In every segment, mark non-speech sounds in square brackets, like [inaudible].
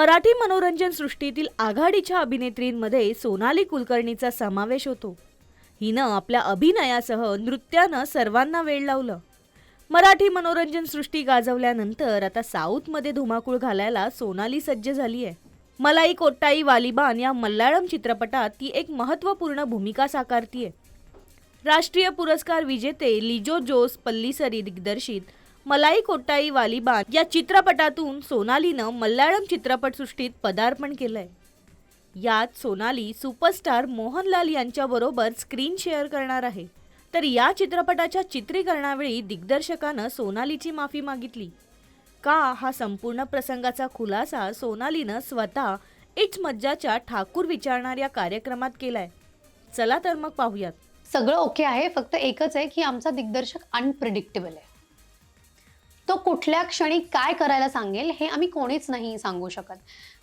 मराठी मनोरंजन सृष्टीतील आघाडीच्या अभिनेत्रींमध्ये सोनाली कुलकर्णीचा समावेश होतो. हिनं आपल्या अभिनयासह नृत्यानं सर्वांना वेळ लावलं. मराठी मनोरंजन सृष्टी गाजवल्यानंतर आता साऊथमध्ये धुमाकूळ घालायला सोनाली सज्ज झाली आहे मलाई कोट्टाई वालिबान या मल्याळम चित्रपटात ती एक महत्त्वपूर्ण भूमिका साकारतीये. राष्ट्रीय पुरस्कार विजेते लिजो जोस पल्लीसरी दिग्दर्शित मलाई कोट्टाई वालिबान या चित्रपटातून सोनालीनं मल्याळम चित्रपटसृष्टीत पदार्पण केलंय. यात सोनाली सुपरस्टार मोहनलाल यांच्याबरोबर स्क्रीन शेअर करणार आहे. तर या चित्रपटाच्या चित्रीकरणावेळी दिग्दर्शकानं सोनालीची माफी मागितली. का हा संपूर्ण प्रसंगाचा खुलासा सोनालीनं स्वतः इट्स मज्जाच्या ठाकूर विचारणार या कार्यक्रमात केलाय. चला तर मग पाहूयात. सगळं ओके आहे फक्त एकच आहे की आमचा दिग्दर्शक अनप्रिडिक्टेबल आहे. तो कुठल्या क्षणी काय करायला सांगेल हे आम्ही कोणीच नाही सांगू शकत.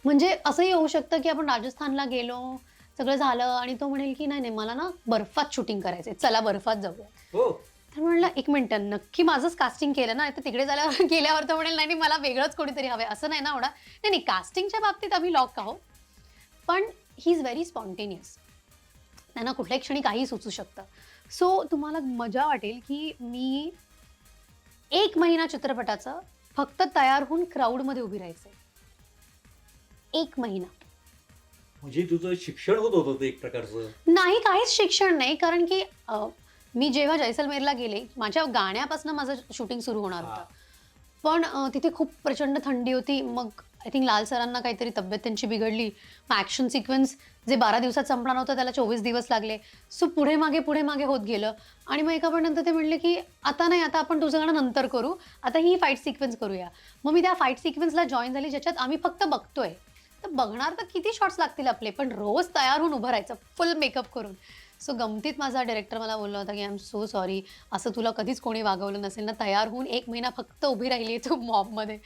म्हणजे असंही होऊ शकतं की आपण राजस्थानला गेलो सगळं झालं आणि तो म्हणेल की नाही नाही मला ना बर्फात शूटिंग करायचंय. चला बर्फात जाऊया. हो. तर म्हणलं एक मिनिट नक्की माझंच कास्टिंग केलं ना तर तिकडे झाल्यावर [laughs] गेल्यावर तर म्हणेल नाही मला वेगळंच कोणीतरी हवंय. असं नाही ना एवढा. नाही नाही कास्टिंगच्या बाबतीत आम्ही लॉक आहोत. पण ही इज व्हेरी स्पॉन्टेनियस त्यांना कुठल्याही क्षणी काही सुचू शकतं. सो तुम्हाला मजा वाटेल की मी एक महिना चित्रपटाचं फक्त तयार होऊन क्राऊडमध्ये उभी राहायचे एक महिना. म्हणजे तुझं शिक्षण होत होतं ते एक प्रकारचं? नाही काहीच शिक्षण नाही कारण की अ, मी जेव्हा जैसलमेरला गेले माझ्या गाण्यापासून माझं शूटिंग सुरू होणार. होतं. पण अ, तिथे खूप प्रचंड थंडी होती मग आय थिंक लाल सरांना काहीतरी तब्येत त्यांची बिघडली. मग ॲक्शन सिक्वेन्स जे बारा दिवसात संपणार नव्हतं त्याला चोवीस दिवस लागले. सो पुढे मागे पुढे मागे होत गेलं. आणि मग एका पण नंतर ते म्हणले की आता नाही आता आपण तुझं गाणं नंतर करू. आता ही फाईट सिक्वेन्स करूया. मग मी त्या फाईट सिक्वेन्सला जॉईन झाली ज्याच्यात आम्ही फक्त बघतोय. तर बघणार तर किती शॉट्स लागतील आपले पण रोज तयार होऊन उभं राहायचं फुल मेकअप करून. सो गमतीत माझा डिरेक्टर मला बोलला होता की आय एम सो सॉरी असं तुला कधीच कोणी वागवलं नसेल ना तयार होऊन एक महिना फक्त उभी राहिली आहे तू मॉबमध्ये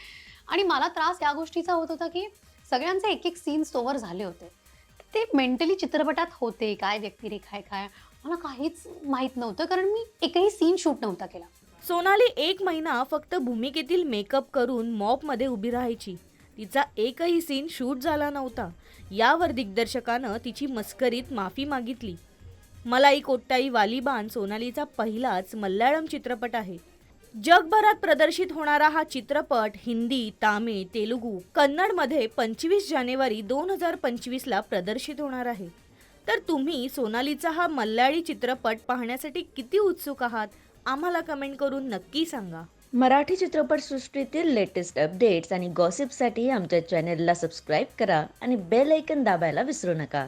आणि मला त्रास या गोष्टीचा होत होता की सगळ्यांचे एक एक सीन्स ओव्हर झाले होते. ते मेंटली चित्रपटात होते काय व्यक्तिरेखा आहे काय? मला काहीच माहीत नव्हतं कारण मी एकही सीन शूट नव्हता केला. सोनाली एक महिना फक्त भूमिकेतील मेकअप करून मॉपमध्ये उभी राहायची. तिचा एकही सीन शूट झाला नव्हता. यावर दिग्दर्शकानं तिची मस्करीत माफी मागितली. मलाई कोट्टाई वालिबान सोनालीचा पहिलाच मल्याळम चित्रपट आहे. जगभरात प्रदर्शित होणारा हा चित्रपट हिंदी तामिळ तेलुगू कन्नडमध्ये पंचवीस जानेवारी दोन हजार पंचवीसला प्रदर्शित होणार आहे. तर तुम्ही सोनालीचा हा मल्याळी चित्रपट पाहण्यासाठी किती उत्सुक आहात? आम्हाला कमेंट करून नक्की सांगा. मराठी चित्रपटसृष्टीतील लेटेस्ट अपडेट्स आणि गॉसिपसाठी आमच्या चॅनेलला सबस्क्राईब करा आणि बेल ऐकन दाबायला विसरू नका.